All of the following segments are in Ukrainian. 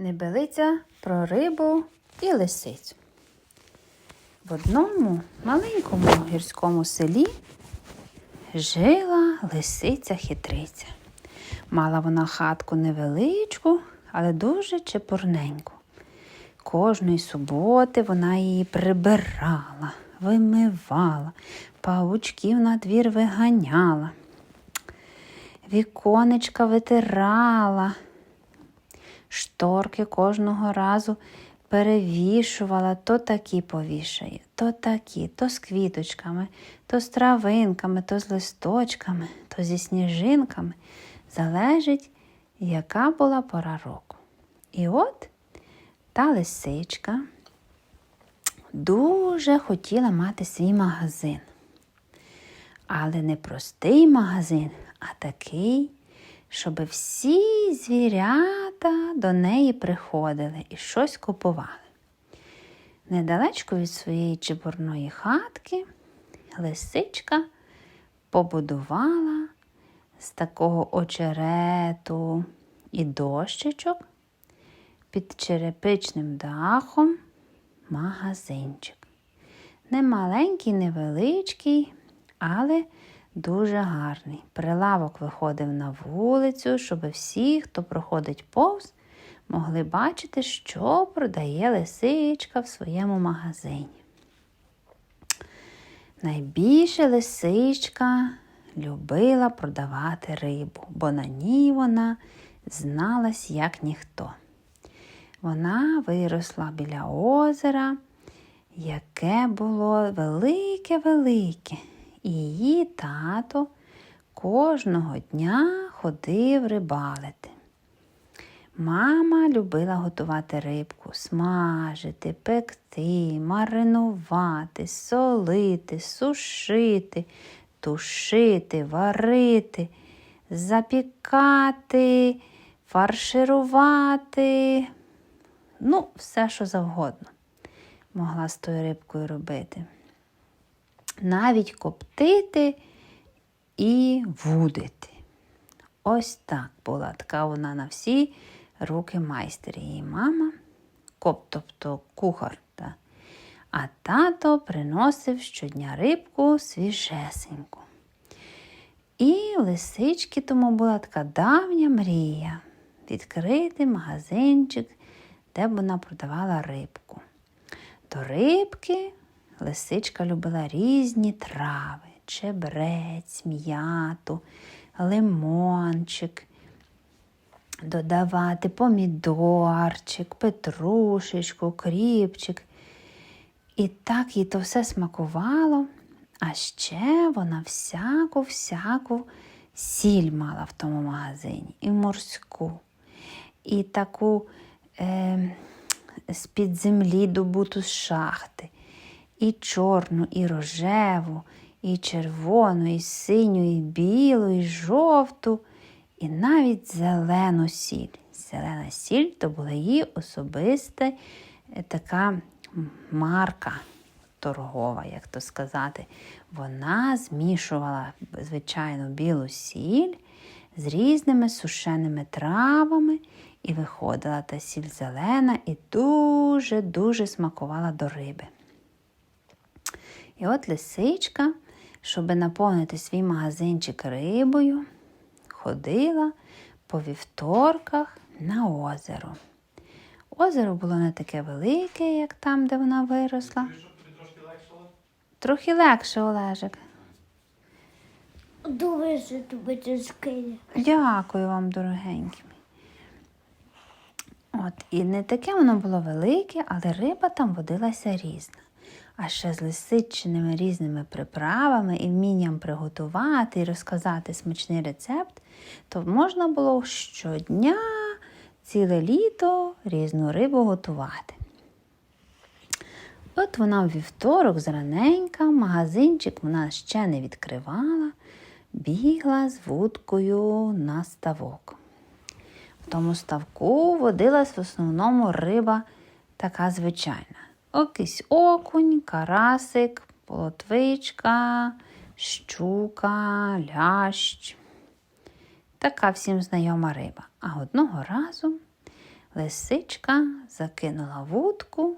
Небелиця про рибу і лисицю. В одному маленькому гірському селі жила лисиця-хитриця. Мала вона хатку невеличку, але дуже чепурненьку. Кожної суботи вона її прибирала, вимивала, паучків на двір виганяла, віконечка витирала, шторки кожного разу перевішувала, то такі повішає, то такі, то з квіточками, то з травинками, то з листочками, то зі сніжинками. Залежить, яка була пора року. І от та лисичка дуже хотіла мати свій магазин. Але не простий магазин, а такий, щоб всі звірята до неї приходили і щось купували. Недалечко від своєї чебурної хатки лисичка побудувала з такого очерету і дощечок під черепичним дахом магазинчик. Не маленький, невеличкий, але дуже гарний. Прилавок виходив на вулицю, щоб всі, хто проходить повз, могли бачити, що продає лисичка в своєму магазині. Найбільше лисичка любила продавати рибу, бо на ній вона зналась як ніхто. Вона виросла біля озера, яке було велике-велике, і її тато кожного дня ходив рибалити. Мама любила готувати рибку, смажити, пекти, маринувати, солити, сушити, тушити, варити, запікати, фарширувати. Ну, все, що завгодно могла з тою рибкою робити. Навіть коптити і вудити. Ось так була така вона на всі руки майстер. Її мама, коп, тобто кухар. А тато приносив щодня рибку свіжесеньку. І лисички тому була така давня мрія відкрити магазинчик, де б вона продавала рибку. До рибки лисичка любила різні трави, чебрець, м'яту, лимончик, додавати помідорчик, петрушечку, кріпчик. І так їй то все смакувало, а ще вона всяку-всяку сіль мала в тому магазині, і морську, і таку е, з-під землі добуту з шахти, і чорну, і рожеву, і червону, і синю, і білу, і жовту, і навіть зелену сіль. Зелена сіль то була її особиста е, така марка торгова, як то сказати. Вона змішувала звичайно білу сіль з різними сушеними травами, і виходила та сіль зелена і дуже-дуже смакувала до риби. І от лисичка, щоб наповнити свій магазинчик рибою, ходила по вівторках на озеро. Озеро було не таке велике, як там, де вона виросла. Трохи легше, Олежик. Дуже тобі скиля. Дякую вам, дорогенькі. От, і не таке воно було велике, але риба там водилася різна. А ще з лисичиними різними приправами і вмінням приготувати і розказати смачний рецепт, то можна було щодня ціле літо різну рибу готувати. От вона в вівторок зраненька, магазинчик вона ще не відкривала, бігла з вудкою на ставок. В тому ставку водилась в основному риба така звичайна. Окись окунь, карасик, полотвичка, щука, лящ. Така всім знайома риба. А одного разу Лисичка закинула вудку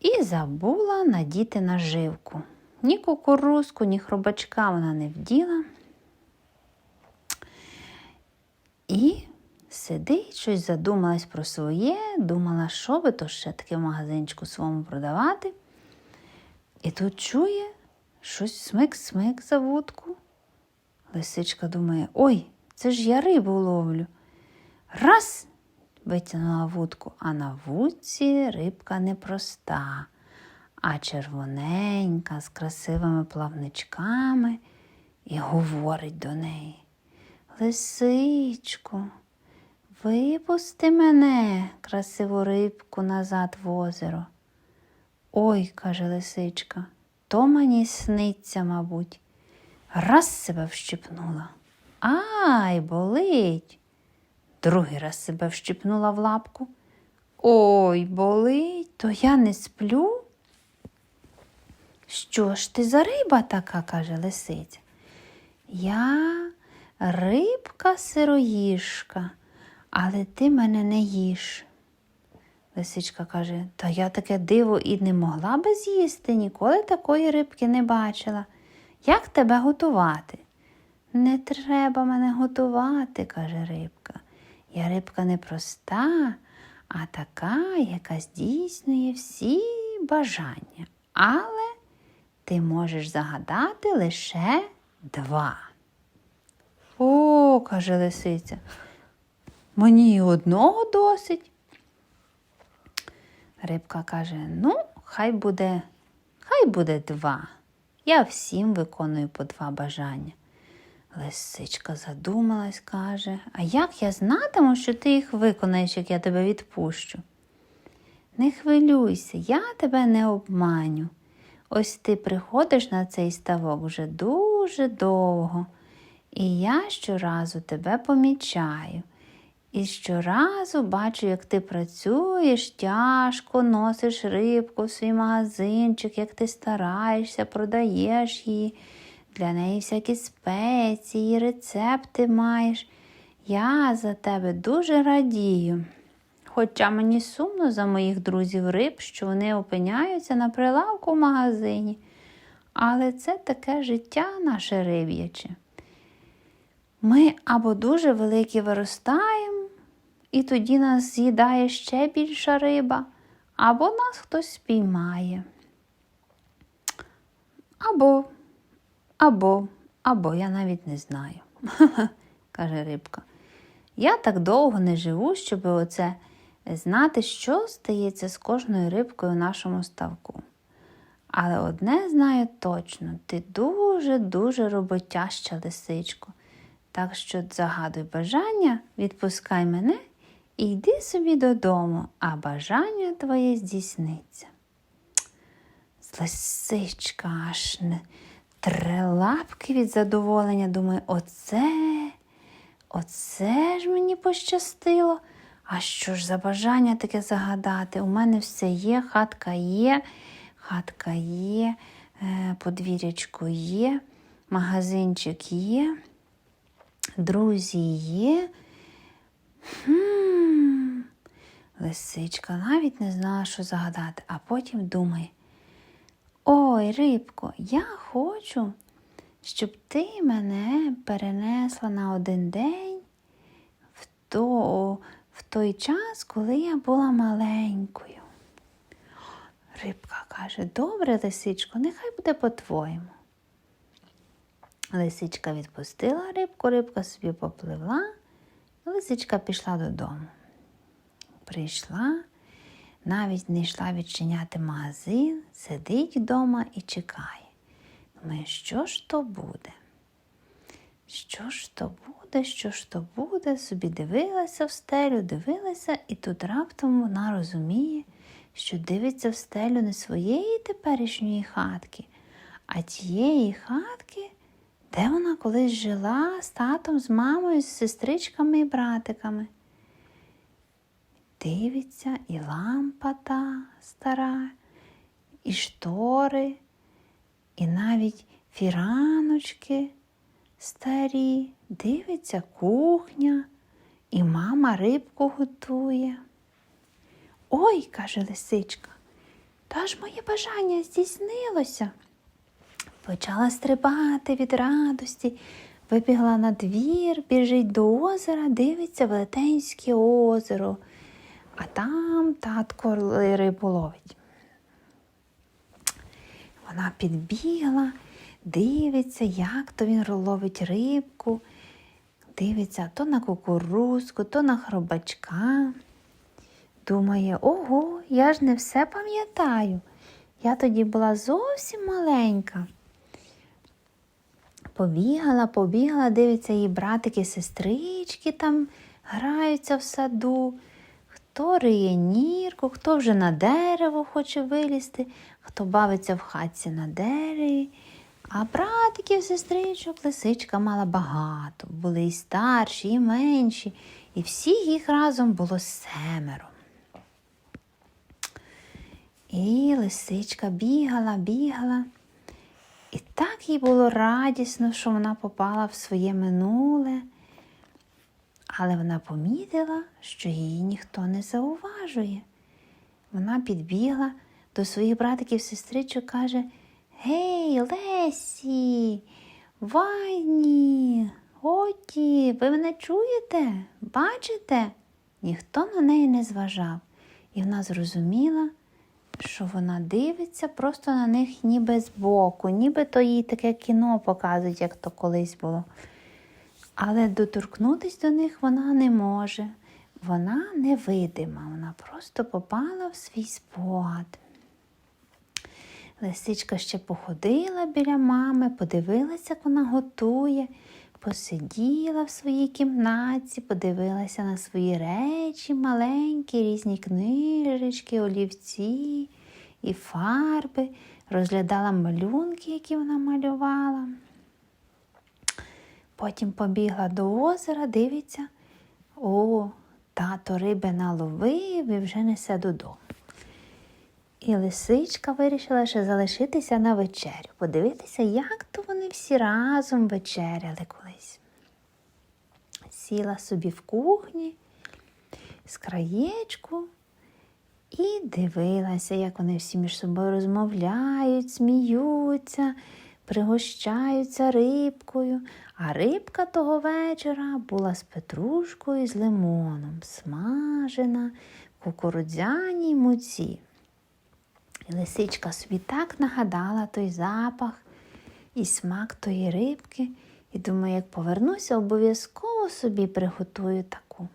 і забула надіти наживку. Ні кукурузку, ні хробачка вона не вділа. І сидить, щось задумалась про своє, думала, що би то ще таке в магазинчику своєму продавати. І тут чує щось смик-смик за вудку. Лисичка думає, ой, це ж я рибу ловлю. Раз витягнула вудку, а на вудці рибка непроста, а червоненька, з красивими плавничками, і говорить до неї. Лисичку, випусти мене, красиву рибку, назад в озеро. Ой, каже лисичка, то мені сниться, мабуть. Раз себе вщипнула. Ай, болить. Другий раз себе вщипнула в лапку. Ой, болить, то я не сплю. Що ж ти за риба така, каже лисиця. Я рибка сироїжка, але ти мене не їш. Лисичка каже, та я таке диво і не могла би з'їсти, ніколи такої рибки не бачила. Як тебе готувати? Не треба мене готувати, каже рибка. Я рибка не проста, а така, яка здійснює всі бажання. Але ти можеш загадати лише два. О, каже лисиця, мені одного досить. Рибка каже: ну, хай буде, хай буде два. Я всім виконую по два бажання. Лисичка задумалась, каже, а як я знатиму, що ти їх виконаєш, як я тебе відпущу? Не хвилюйся, я тебе не обманю. Ось ти приходиш на цей ставок вже дуже довго, і я щоразу тебе помічаю. І щоразу бачу, як ти працюєш тяжко, носиш рибку в свій магазинчик, як ти стараєшся, продаєш її. Для неї всякі спеції, рецепти маєш. Я за тебе дуже радію. Хоча мені сумно за моїх друзів риб, що вони опиняються на прилавку в магазині. Але це таке життя наше риб'яче. Ми або дуже великі виростаємо, і тоді нас з'їдає ще більша риба, або нас хтось спіймає. Або, або, або я навіть не знаю, каже рибка. Я так довго не живу, щоб оце знати, що стається з кожною рибкою в нашому ставку. Але одне знаю точно, ти дуже-дуже роботяща лисичко. Так що загадуй бажання, відпускай мене і йди собі додому, а бажання твоє здійсниться. Лисичка аж не тре лапки від задоволення. Думає, оце, оце ж мені пощастило. А що ж за бажання таке загадати? У мене все є, хатка є, хатка є, е, подвір'ячко є, магазинчик є, друзі є. Хм. Лисичка навіть не знала, що загадати, а потім думає. Ой, рибко, я хочу, щоб ти мене перенесла на один день в, то, в той час, коли я була маленькою. Рибка каже, добре, лисичко, нехай буде по-твоєму. Лисичка відпустила рибку, рибка собі попливла, лисичка пішла додому. Прийшла, навіть не йшла відчиняти магазин, сидить вдома і чекає. Думає, що ж то буде? Що ж то буде, що ж то буде? Собі дивилася в стелю, дивилася, і тут раптом вона розуміє, що дивиться в стелю не своєї теперішньої хатки, а тієї хатки, де вона колись жила з татом, з мамою, з сестричками і братиками. Дивиться і лампа та стара, і штори, і навіть фіраночки старі, дивиться кухня, і мама рибку готує. Ой, каже лисичка, та ж моє бажання здійснилося. Почала стрибати від радості, вибігла на двір, біжить до озера, дивиться Велетенське озеро, а там татко рибу ловить. Вона підбігла, дивиться, як то він ловить рибку, дивиться то на кукурузку, то на хробачка. Думає, ого, я ж не все пам'ятаю. Я тоді була зовсім маленька. Побігала, побігала, дивиться її братики, сестрички там граються в саду. Хто риє нірку, хто вже на дерево хоче вилізти, хто бавиться в хатці на дереві. А братиків, сестричок, лисичка мала багато. Були і старші, і менші, і всіх їх разом було семеро. І лисичка бігала, бігала. І так їй було радісно, що вона попала в своє минуле. Але вона помітила, що її ніхто не зауважує. Вона підбігла до своїх братиків сестричок каже: Гей, Лесі, Вайні, Оті, ви мене чуєте? Бачите? Ніхто на неї не зважав, і вона зрозуміла, що вона дивиться просто на них ніби збоку, ніби то їй таке кіно показують, як то колись було. Але доторкнутися до них вона не може. Вона невидима, вона просто попала в свій спогад. Лисичка ще походила біля мами, подивилася, як вона готує, посиділа в своїй кімнаті, подивилася на свої речі, маленькі, різні книжечки, олівці і фарби, розглядала малюнки, які вона малювала. Потім побігла до озера, дивиться, о, тато риби наловив і вже несе додому. І лисичка вирішила ще залишитися на вечерю, подивитися, як то вони всі разом вечеряли колись. Сіла собі в кухні з краєчку і дивилася, як вони всі між собою розмовляють, сміються, пригощаються рибкою. А рибка того вечора була з петрушкою і з лимоном, смажена в кукурудзяній муці. І лисичка собі так нагадала той запах і смак тої рибки, і думаю, як повернуся, обов'язково собі приготую таку.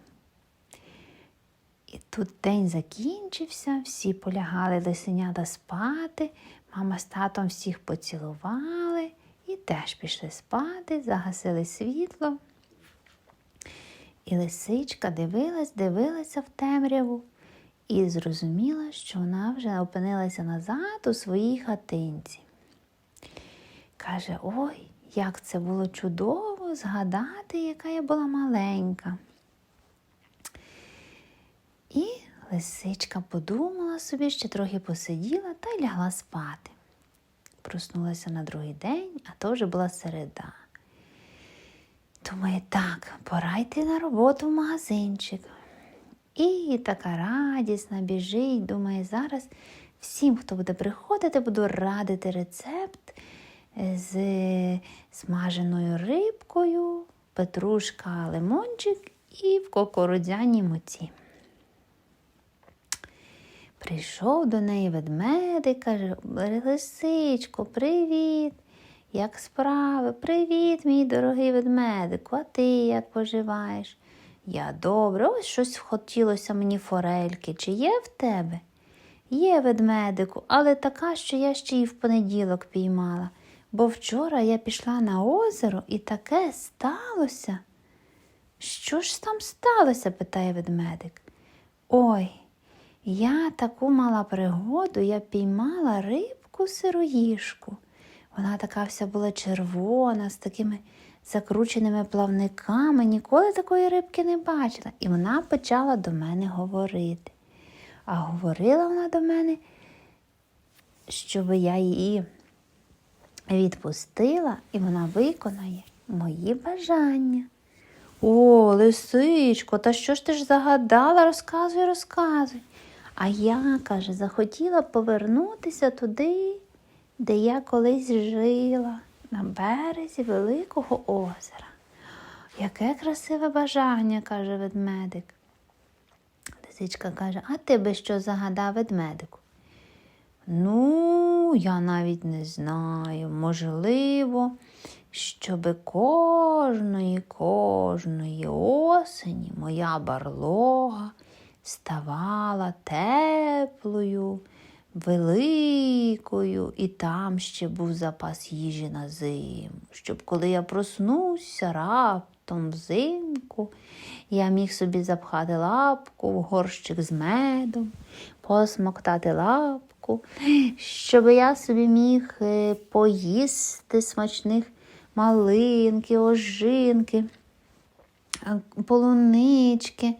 І тут день закінчився, всі полягали лисенята спати, мама з татом всіх поцілували і теж пішли спати, загасили світло. І лисичка дивилась, дивилася в темряву і зрозуміла, що вона вже опинилася назад у своїй хатинці. Каже, ой, як це було чудово згадати, яка я була маленька. І лисичка подумала собі, ще трохи посиділа та й лягла спати. Проснулася на другий день, а то вже була середа. Думає, так, пора йти на роботу в магазинчик. І така радісна біжить, думає, зараз всім, хто буде приходити, буду радити рецепт з смаженою рибкою, петрушка, лимончик і в кокорудзяній муці. Прийшов до неї ведмедик, каже, Лисичко, привіт. Як справи? Привіт, мій дорогий ведмедику, а ти як поживаєш? Я добре, ось щось хотілося мені форельки. Чи є в тебе? Є, ведмедику, але така, що я ще й в понеділок піймала, бо вчора я пішла на озеро і таке сталося. Що ж там сталося? питає ведмедик. Ой, я таку мала пригоду, я піймала рибку сироїшку. Вона така вся була червона, з такими закрученими плавниками, ніколи такої рибки не бачила. І вона почала до мене говорити. А говорила вона до мене, щоб я її відпустила, і вона виконає мої бажання. О, лисичко, та що ж ти ж загадала? Розказуй, розказуй. А я, каже, захотіла повернутися туди, де я колись жила, на березі великого озера. Яке красиве бажання, каже ведмедик. Лисичка каже, а ти би що загадав ведмедику? Ну, я навіть не знаю. Можливо, щоби кожної, кожної осені моя барлога ставала теплою, великою, і там ще був запас їжі на зиму, щоб коли я проснуся раптом взимку, я міг собі запхати лапку в горщик з медом, посмоктати лапку, щоб я собі міг е, поїсти смачних малинки, ожинки, е, полунички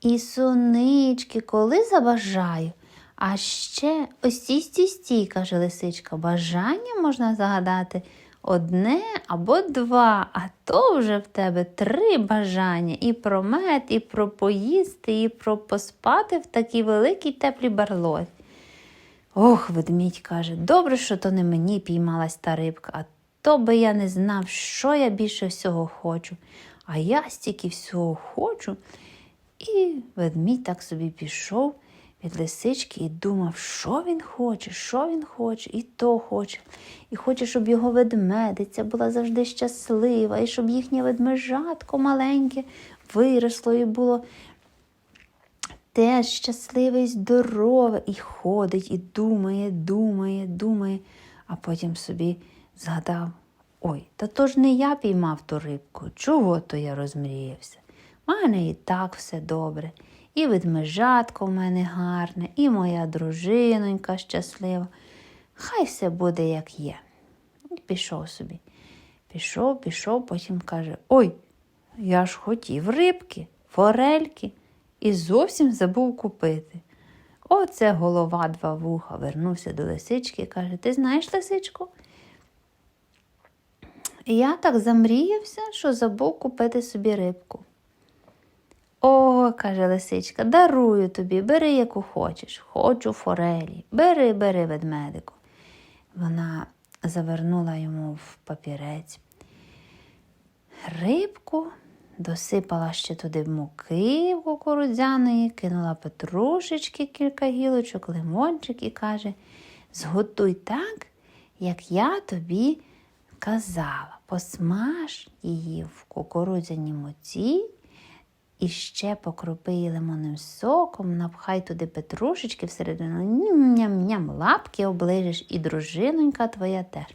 і сунички, коли забажаю. А ще ось стій, стій, стій, каже лисичка, бажання можна загадати одне або два, а то вже в тебе три бажання і про мед, і про поїсти, і про поспати в такій великій теплій барлозі. Ох, ведмідь каже, добре, що то не мені піймалась та рибка, а то би я не знав, що я більше всього хочу. А я стільки всього хочу. І ведмідь так собі пішов від лисички і думав, що він хоче, що він хоче, і то хоче. І хоче, щоб його ведмедиця була завжди щаслива, і щоб їхнє ведмежатко маленьке виросло і було теж щасливе і здорове, і ходить, і думає, думає, думає, а потім собі згадав: ой, та то ж не я піймав ту рибку, чого то я розмріявся? У мене і так все добре. І ведмежатко в мене гарне, і моя дружинонька щаслива. Хай все буде, як є. І пішов собі. Пішов, пішов, потім каже: Ой, я ж хотів рибки, форельки, і зовсім забув купити. Оце голова два вуха вернувся до лисички і каже: Ти знаєш, лисичку? Я так замріявся, що забув купити собі рибку. О, каже лисичка, дарую тобі, бери, яку хочеш. Хочу форелі. Бери, бери, ведмедику. Вона завернула йому в папірець. Рибку досипала ще туди муки кукурудзяної, кинула петрушечки, кілька гілочок, лимончик і каже: Зготуй так, як я тобі казала, посмаж її в кукурудзяній муці. І ще покропи її лимонним соком, напхай туди петрушечки всередину, ням-ням, лапки оближеш, і дружинонька твоя теж.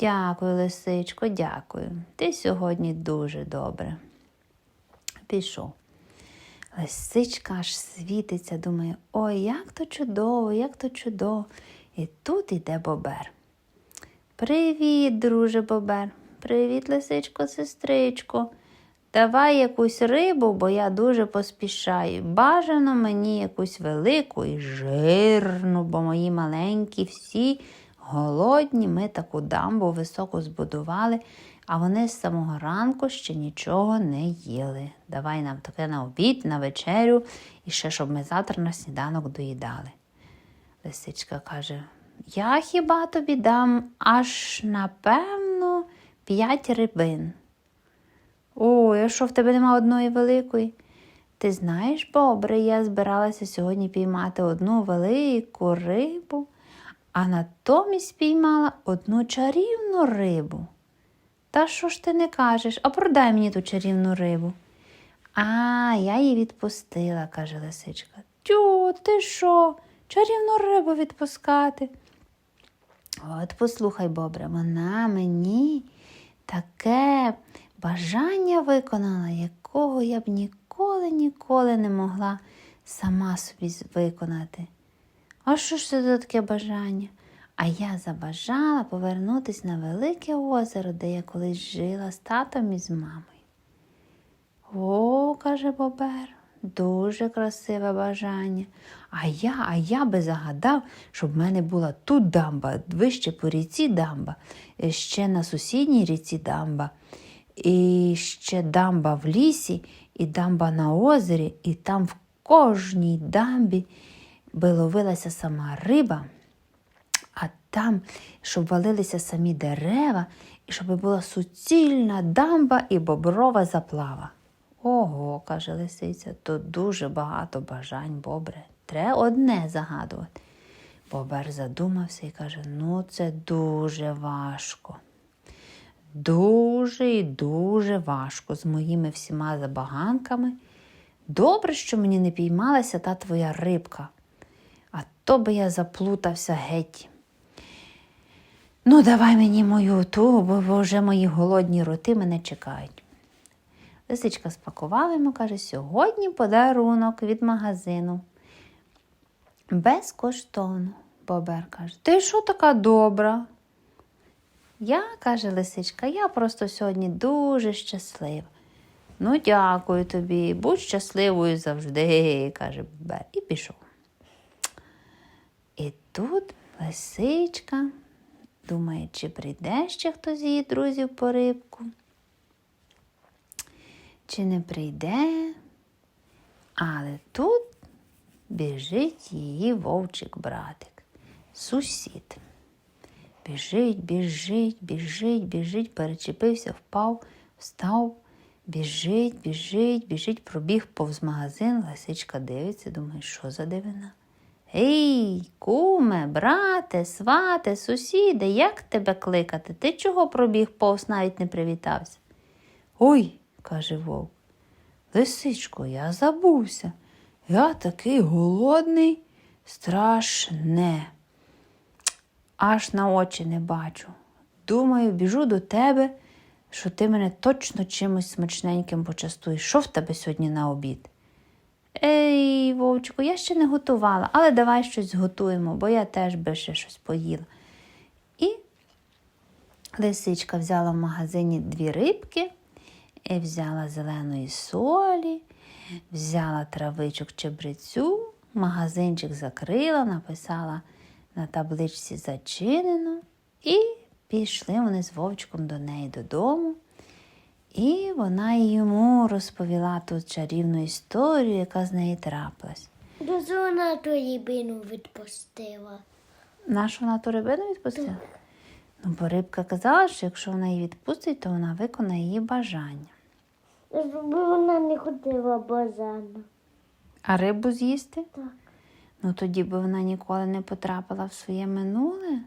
Дякую, лисичко, дякую. Ти сьогодні дуже добре. Пішов. Лисичка аж світиться, думає, ой, як то чудово, як то чудово. І тут іде бобер. Привіт, друже бобер. Привіт, лисичко, сестричко. Давай якусь рибу, бо я дуже поспішаю. Бажано мені якусь велику і жирну, бо мої маленькі всі голодні. Ми таку дамбу високо збудували, а вони з самого ранку ще нічого не їли. Давай нам таке на обід, на вечерю і ще, щоб ми завтра на сніданок доїдали. Лисичка каже: Я хіба тобі дам аж напевно п'ять рибин. Ой, а що в тебе нема одної великої? Ти знаєш, бобре, я збиралася сьогодні піймати одну велику рибу, а натомість піймала одну чарівну рибу. Та що ж ти не кажеш, а продай мені ту чарівну рибу. А, я її відпустила, каже лисичка. Тю, ти що? Чарівну рибу відпускати. От послухай, бобре, вона мені таке бажання виконала, якого я б ніколи, ніколи не могла сама собі виконати. А що ж це за таке бажання? А я забажала повернутися на велике озеро, де я колись жила з татом і з мамою. О, каже Бобер, дуже красиве бажання. А я, а я би загадав, щоб в мене була тут дамба, вище по ріці дамба, е, ще на сусідній ріці дамба, і ще дамба в лісі, і дамба на озері, і там в кожній дамбі би ловилася сама риба, а там, щоб валилися самі дерева, і щоб була суцільна дамба і боброва заплава. Ого, каже лисиця, то дуже багато бажань, бобре. Треба одне загадувати. Бобер задумався і каже: ну, це дуже важко. Дуже і дуже важко з моїми всіма забаганками. Добре, що мені не піймалася та твоя рибка, а то би я заплутався геть. Ну, давай мені мою ту, бо вже мої голодні роти мене чекають. Лисичка спакувала йому, каже, сьогодні подарунок від магазину. Безкоштовно, Бобер каже. Ти що така добра? Я, каже лисичка, я просто сьогодні дуже щаслива. Ну, дякую тобі, будь щасливою завжди, каже Бобер, і пішов. І тут лисичка думає, чи прийде ще хтось з її друзів по рибку, чи не прийде. Але тут біжить її вовчик братик, сусід. Біжить, біжить, біжить, біжить, перечепився, впав, встав, біжить, біжить, біжить, пробіг повз магазин, лисичка дивиться, думає, що за дивина. Ей, куме, брате, свате, сусіде, як тебе кликати? Ти чого пробіг повз, навіть не привітався? Ой, каже вовк, лисичко, я забувся. Я такий голодний, страшне. Аж на очі не бачу. Думаю, біжу до тебе, що ти мене точно чимось смачненьким почастуєш. Що в тебе сьогодні на обід? Ей, вовчику, я ще не готувала, але давай щось зготуємо, бо я теж би ще щось поїла. І лисичка взяла в магазині дві рибки, і взяла зеленої солі, взяла травичок чебрецю, магазинчик закрила, написала на табличці зачинено, і пішли вони з вовчиком до неї додому. І вона йому розповіла ту чарівну історію, яка з неї трапилась. Дуже вона ту рібину відпустила. Нашу вона ту рибину відпустила? Ну, бо рибка казала, що якщо вона її відпустить, то вона виконає її бажання. Щоб вона не ходила базарно. А рибу з'їсти? Так. Ну тоді би вона ніколи не потрапила в своє минуле.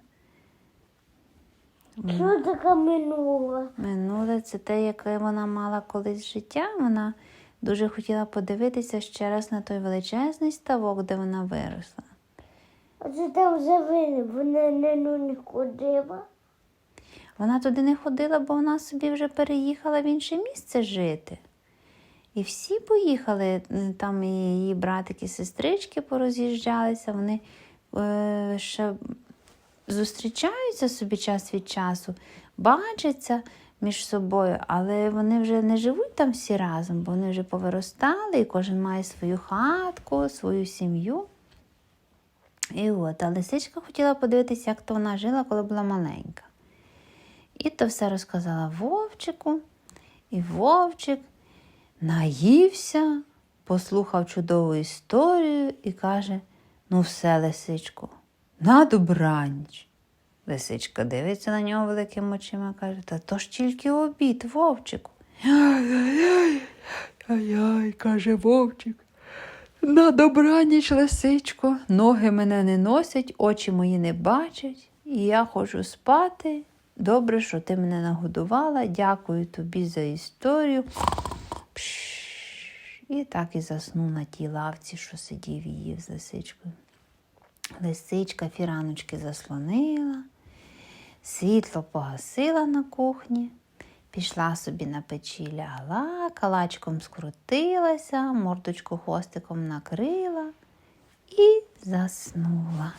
Що таке минуло? Минуле це те, яке вона мала колись життя. Вона дуже хотіла подивитися ще раз на той величезний ставок, де вона виросла. А це там завини, вона не, ну, не ходила. Вона туди не ходила, бо вона собі вже переїхала в інше місце жити. І всі поїхали, там і її братики, сестрички пороз'їжджалися, вони е, ще зустрічаються собі час від часу, бачаться між собою, але вони вже не живуть там всі разом, бо вони вже повиростали, і кожен має свою хатку, свою сім'ю. І от, а лисичка хотіла подивитися, як то вона жила, коли була маленька. І то все розказала вовчику, і вовчик наївся, послухав чудову історію і каже: Ну, все, лисичко, на добраніч. Лисичка дивиться на нього великими очима каже, та то ж тільки обід, вовчику. Ай-яй, каже вовчик. На добраніч, лисичко, ноги мене не носять, очі мої не бачать, і я хочу спати. Добре, що ти мене нагодувала. Дякую тобі за історію. І так і заснув на тій лавці, що сидів їв з лисичкою. Лисичка фіраночки заслонила, світло погасила на кухні, пішла собі на печі лягла, калачком скрутилася, мордочку хвостиком накрила і заснула.